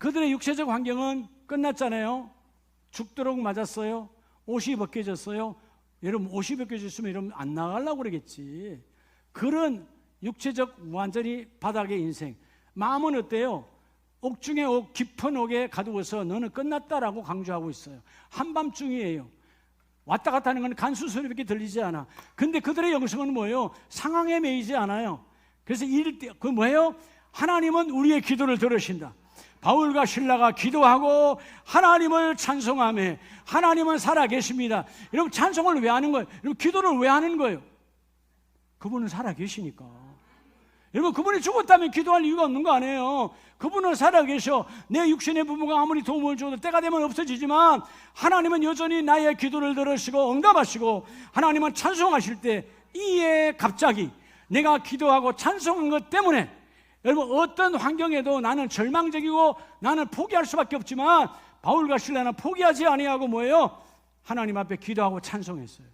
그들의 육체적 환경은 끝났잖아요. 죽도록 맞았어요. 옷이 벗겨졌어요. 여러분 옷이 벗겨졌으면 여러분 안 나가려고 그러겠지. 그런 육체적 완전히 바닥의 인생. 마음은 어때요? 옥중에 옥 깊은 옥에 가두어서 너는 끝났다라고 강조하고 있어요. 한밤중이에요. 왔다 갔다 하는 건 간수 소리밖에 들리지 않아. 근데 그들의 영성은 뭐예요? 상황에 매이지 않아요. 그래서 때, 그 뭐예요? 하나님은 우리의 기도를 들으신다. 바울과 신라가 기도하고 하나님을 찬송하며 하나님은 살아계십니다. 여러분 찬송을 왜 하는 거예요? 여러분 기도를 왜 하는 거예요? 그분은 살아계시니까. 여러분 그분이 죽었다면 기도할 이유가 없는 거 아니에요. 그분은 살아계셔. 내 육신의 부모가 아무리 도움을 줘도 때가 되면 없어지지만 하나님은 여전히 나의 기도를 들으시고 응답하시고 하나님은 찬송하실 때 이에 갑자기 내가 기도하고 찬송한 것 때문에 여러분 어떤 환경에도 나는 절망적이고 나는 포기할 수밖에 없지만 바울과 신라는 포기하지 아니하고 뭐예요? 하나님 앞에 기도하고 찬송했어요.